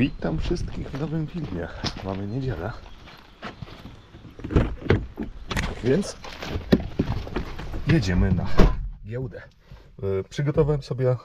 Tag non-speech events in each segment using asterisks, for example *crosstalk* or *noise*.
Witam wszystkich w nowym filmie. Mamy niedzielę. Więc jedziemy na giełdę. E, Przygotowałem sobie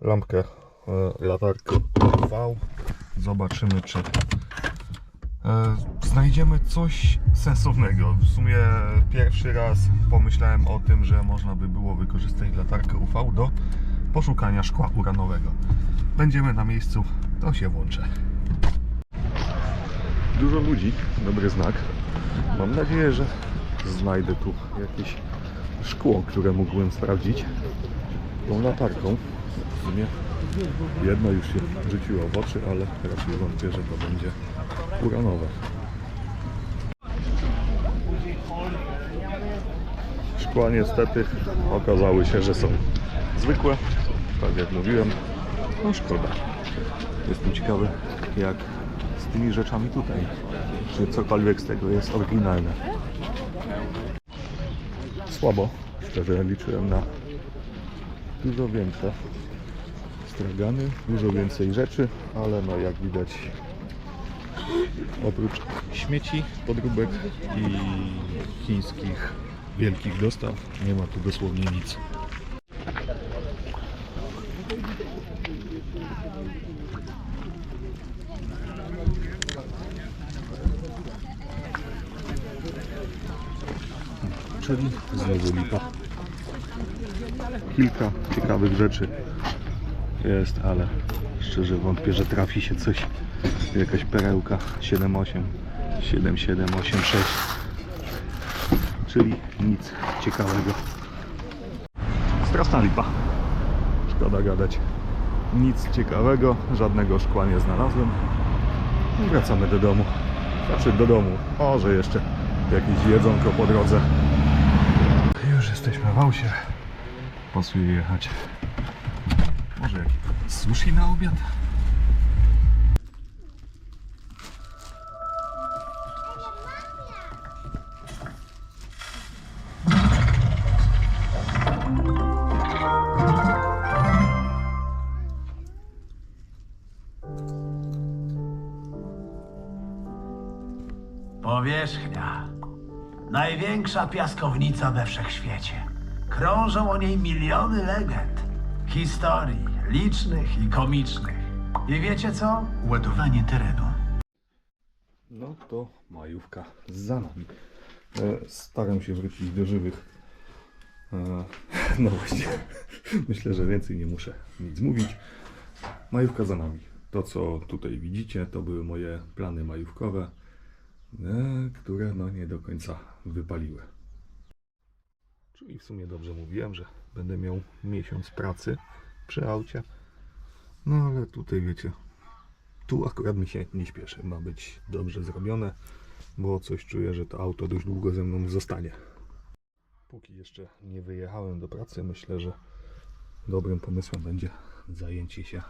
lampkę, e, latarkę UV. Zobaczymy, czy e, znajdziemy coś sensownego. W sumie pierwszy raz pomyślałem o tym, że można by było wykorzystać latarkę UV do poszukania szkła uranowego. Będziemy na miejscu, to się włączę. Dużo ludzi, dobry znak. Mam nadzieję, że znajdę tu jakieś szkło, które mógłbym sprawdzić tą latarką. W sumie jedno już się rzuciło w oczy, ale raczej wątpię, że to będzie uranowe. Szkła niestety okazały się, że są zwykłe, tak jak mówiłem. No szkoda. Jestem ciekawy, jak z tymi rzeczami tutaj. Czy cokolwiek z tego jest oryginalne. Słabo. Szczerze liczyłem na dużo większe stragany, dużo więcej rzeczy, ale no jak widać oprócz śmieci, podróbek i chińskich wielkich dostaw nie ma tu dosłownie nic. Czyli znowu lipa. Kilka ciekawych rzeczy jest, ale szczerze wątpię, że trafi się coś, jakaś perełka 7.8, 7.786, czyli nic ciekawego. Straszna lipa. Szkoda gadać. Nic ciekawego, żadnego szkła nie znalazłem. Wracamy do domu. Znaczy do domu. Może jeszcze jakieś jedzonko po drodze. Jesteśmy w aucie. Pasuje jechać. Może jakiś sushi na obiad? Powierzchnia. Największa piaskownica we wszechświecie. Krążą o niej miliony legend, historii, licznych i komicznych. I wiecie co? Ładowanie terenu. No to majówka za nami. E, Staram się wrócić do żywych. E, *laughs* No właśnie, myślę, że więcej nie muszę nic mówić. Majówka za nami. To, co tutaj widzicie, to były moje plany majówkowe, e, które no nie do końca wypaliły. Czyli w sumie dobrze mówiłem, że będę miał miesiąc pracy przy aucie. No ale tutaj wiecie, tu akurat mi się nie śpieszy. Ma być dobrze zrobione, bo coś czuję, że to auto dość długo ze mną zostanie. Póki jeszcze nie wyjechałem do pracy, myślę, że dobrym pomysłem będzie zajęcie się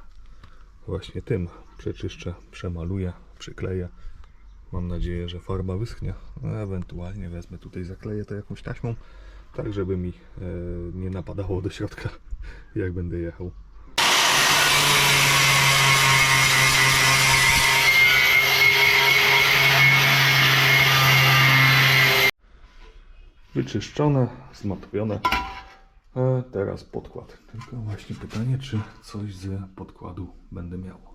właśnie tym. Przeczyszczę, przemaluję, przykleję. Mam nadzieję, że farba wyschnie. No, Ewentualnie wezmę tutaj, zakleję to jakąś taśmą, tak żeby mi e, nie napadało do środka, *laughs* jak będę jechał. wyczyszczone, zmatowione. E, teraz podkład. Tylko właśnie pytanie, czy coś z podkładu będę miał.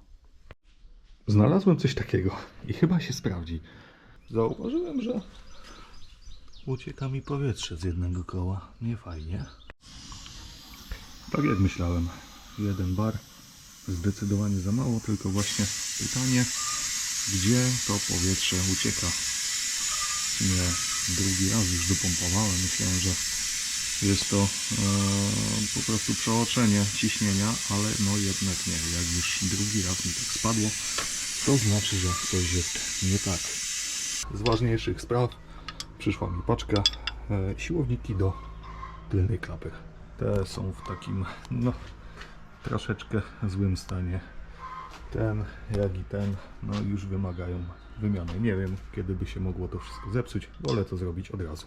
Znalazłem coś takiego i chyba się sprawdzi. Zauważyłem, że ucieka mi powietrze z jednego koła. Nie fajnie. Tak jak myślałem. Jeden bar zdecydowanie za mało, tylko właśnie pytanie, gdzie to powietrze ucieka nie drugi raz już dopompowałem. Myślałem, że jest to e, po prostu przeoczenie ciśnienia, ale no jednak nie. Jak już drugi raz mi tak spadło, to znaczy, że coś jest nie tak. Z ważniejszych spraw przyszła mi paczka e, siłowniki do tylnej klapy. Te są w takim, no, troszeczkę złym stanie. Ten, jak i ten, no już wymagają wymiany. Nie wiem, kiedy by się mogło to wszystko zepsuć. Wolę to zrobić od razu.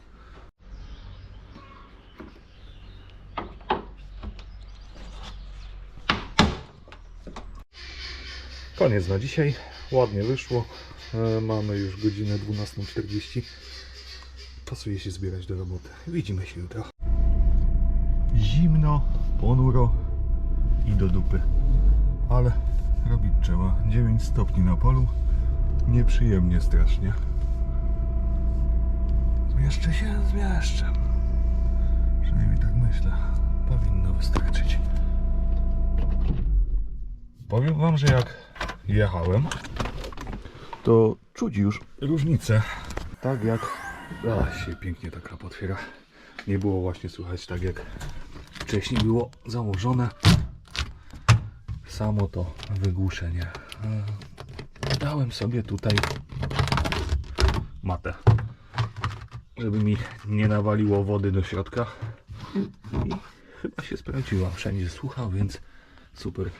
Koniec na dzisiaj. Ładnie wyszło. E, Mamy już godzinę 12.40. Pasuje się zbierać do roboty. Widzimy się jutro. Zimno, ponuro i do dupy. Ale robić trzeba. 9 stopni na polu. Nieprzyjemnie strasznie. Zmieszczę się? Zmieszczę. Przynajmniej tak myślę. Powinno wystarczyć. Powiem wam, że jak jechałem, to czuć już różnicę. Tak jak. A, się pięknie ta klapa otwiera. Nie było właśnie słychać tak jak wcześniej było założone. Samo to wygłuszenie. E, Dałem sobie tutaj matę, żeby mi nie nawaliło wody do środka. I chyba się sprawdziła. Wszędzie słuchał, więc super.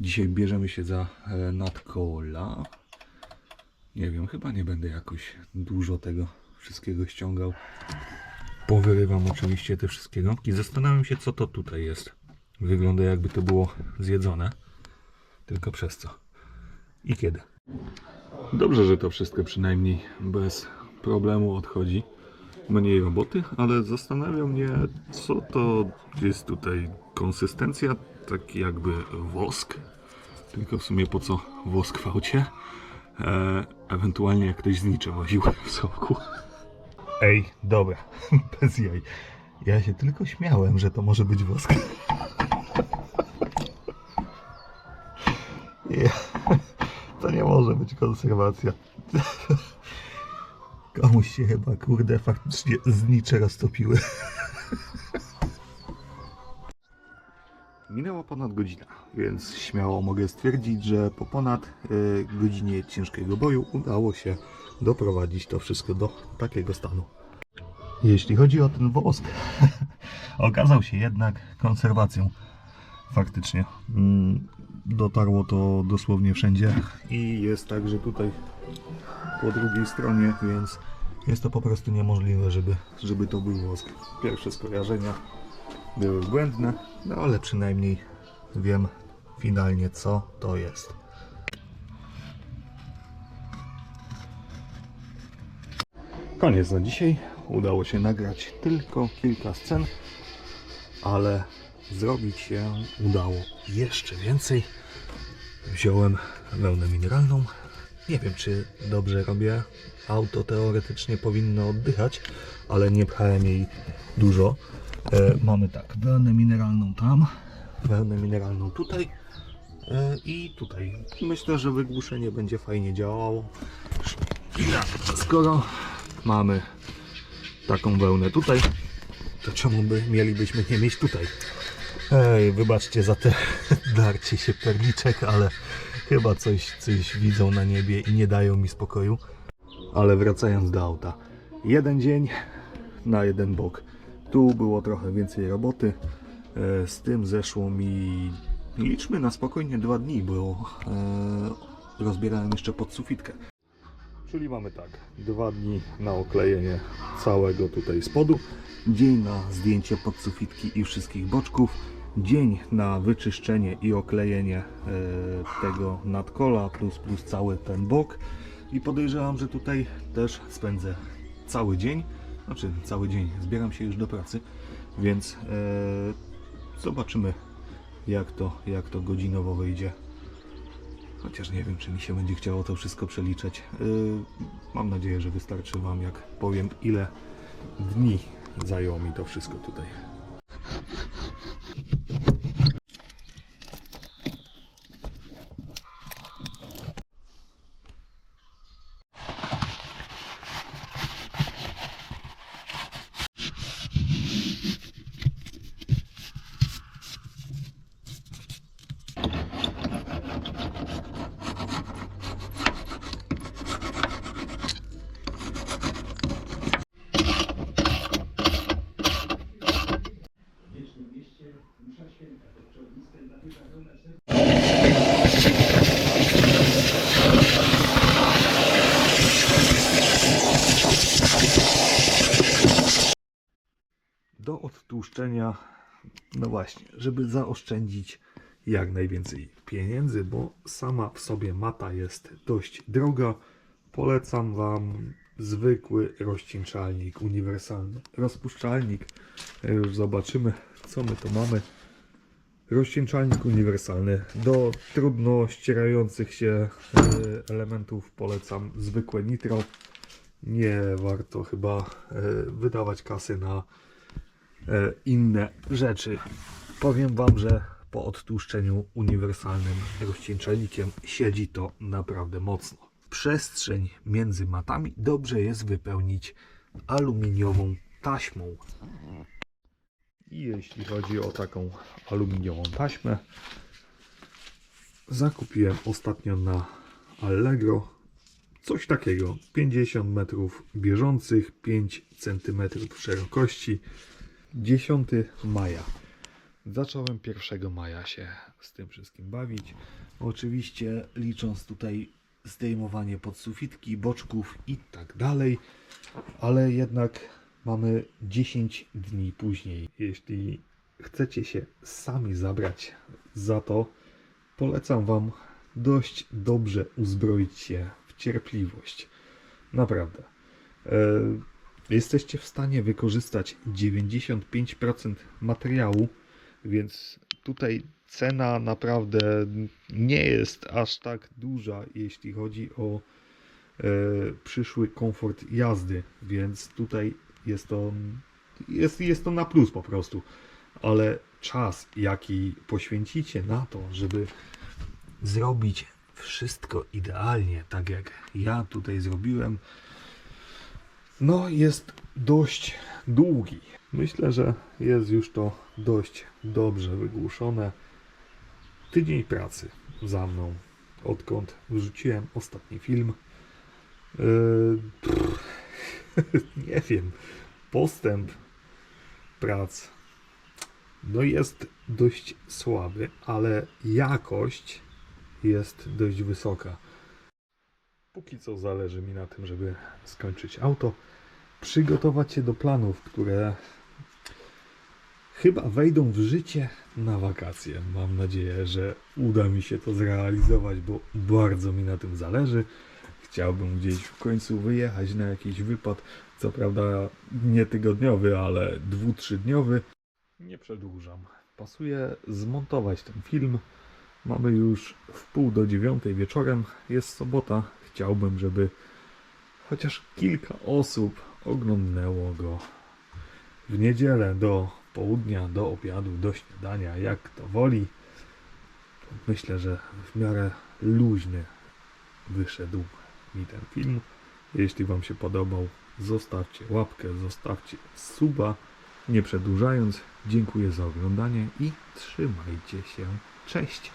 Dzisiaj bierzemy się za e, nadkola. Nie wiem, chyba nie będę jakoś dużo tego wszystkiego ściągał. Powyrywam oczywiście te wszystkiego i zastanawiam się, co to tutaj jest. Wygląda jakby to było zjedzone. Tylko przez co? I kiedy? Dobrze, że to wszystko przynajmniej bez problemu odchodzi. Mniej roboty, ale zastanawia mnie, co to jest tutaj konsystencja, taki jakby wosk. Tylko w sumie po co wosk w aucie? E, ewentualnie jak ktoś znicze woził w soku. Ej, dobra, *laughs* bez jaj. Ja się tylko śmiałem, że to może być wosk. *laughs* Ja, to nie może być konserwacja. *laughs* Komuś się chyba, kurde, faktycznie znicze roztopiły. Minęła ponad godzina, więc śmiało mogę stwierdzić, że po ponad y, godzinie ciężkiego boju udało się doprowadzić to wszystko do takiego stanu. Jeśli chodzi o ten wosk, *laughs* okazał się jednak konserwacją. Faktycznie. Mm, Dotarło to dosłownie wszędzie i jest także tutaj po drugiej stronie, więc jest to po prostu niemożliwe, żeby, żeby to był wosk. Pierwsze skojarzenia były błędne, no ale przynajmniej wiem finalnie co to jest. Koniec na dzisiaj. Udało się nagrać tylko kilka scen, ale zrobić się udało jeszcze więcej. Wziąłem wełnę mineralną. Nie wiem, czy dobrze robię. Auto teoretycznie powinno oddychać, ale nie pchałem jej dużo. E, mamy tak, wełnę mineralną tam, wełnę mineralną tutaj e, i tutaj. Myślę, że wygłuszenie będzie fajnie działało. Skoro mamy taką wełnę tutaj, to czemu by mielibyśmy nie mieć tutaj? Ej, wybaczcie za te *laughs* darcie się perliczek, ale chyba coś, coś widzą na niebie i nie dają mi spokoju. Ale wracając do auta. Jeden dzień na jeden bok. Tu było trochę więcej roboty. E, Z tym zeszło mi liczmy na spokojnie dwa dni, bo e, rozbierałem jeszcze pod sufitkę. Czyli mamy tak, dwa dni na oklejenie całego tutaj spodu, dzień na zdjęcie podsufitki i wszystkich boczków, dzień na wyczyszczenie i oklejenie e, tego nadkola plus, plus cały ten bok i podejrzewam, że tutaj też spędzę cały dzień, znaczy cały dzień, zbieram się już do pracy, więc e, zobaczymy jak to, jak to godzinowo wyjdzie. Chociaż nie wiem, czy mi się będzie chciało to wszystko przeliczać. Yy, mam nadzieję, że wystarczy Wam, jak powiem, ile dni zajęło mi to wszystko tutaj. No właśnie, żeby zaoszczędzić jak najwięcej pieniędzy, bo sama w sobie mata jest dość droga. Polecam Wam zwykły rozcieńczalnik uniwersalny. Rozpuszczalnik, już zobaczymy co my tu mamy. Rozcieńczalnik uniwersalny. Do trudno ścierających się e, elementów polecam zwykłe nitro. Nie warto chyba e, wydawać kasy na inne rzeczy. Powiem Wam, że po odtłuszczeniu uniwersalnym rozcieńczalnikiem siedzi to naprawdę mocno. Przestrzeń między matami dobrze jest wypełnić aluminiową taśmą. I jeśli chodzi o taką aluminiową taśmę, zakupiłem ostatnio na Allegro coś takiego 50 metrów bieżących, 5 cm szerokości. 10 maja. Zacząłem 1 maja się z tym wszystkim bawić. Oczywiście licząc tutaj zdejmowanie podsufitki, boczków i tak dalej, ale jednak mamy 10 dni później. Jeśli chcecie się sami zabrać za to, polecam Wam dość dobrze uzbroić się w cierpliwość. Naprawdę. E, jesteście w stanie wykorzystać 95% materiału, więc tutaj cena naprawdę nie jest aż tak duża, jeśli chodzi o e, przyszły komfort jazdy, więc tutaj jest to, jest, jest to na plus po prostu. Ale czas, jaki poświęcicie na to, żeby zrobić wszystko idealnie, tak jak ja tutaj zrobiłem, no jest dość długi. Myślę, że jest już to dość dobrze wygłuszone. Tydzień pracy za mną, odkąd wrzuciłem ostatni film. Yy, pff, *laughs* nie wiem, postęp prac no jest dość słaby, ale jakość jest dość wysoka. Póki co zależy mi na tym, żeby skończyć auto, przygotować się do planów, które chyba wejdą w życie na wakacje. Mam nadzieję, że uda mi się to zrealizować, bo bardzo mi na tym zależy. Chciałbym gdzieś w końcu wyjechać na jakiś wypad, co prawda nie tygodniowy, ale dwu, trzydniowy. Nie przedłużam. Pasuje zmontować ten film. Mamy już w pół do dziewiątej wieczorem. Jest sobota. Chciałbym, żeby chociaż kilka osób oglądnęło go w niedzielę do południa, do obiadu, do śniadania, jak to woli. Myślę, że w miarę luźny wyszedł mi ten film. Jeśli Wam się podobał, zostawcie łapkę, zostawcie suba. Nie przedłużając, dziękuję za oglądanie i trzymajcie się. Cześć!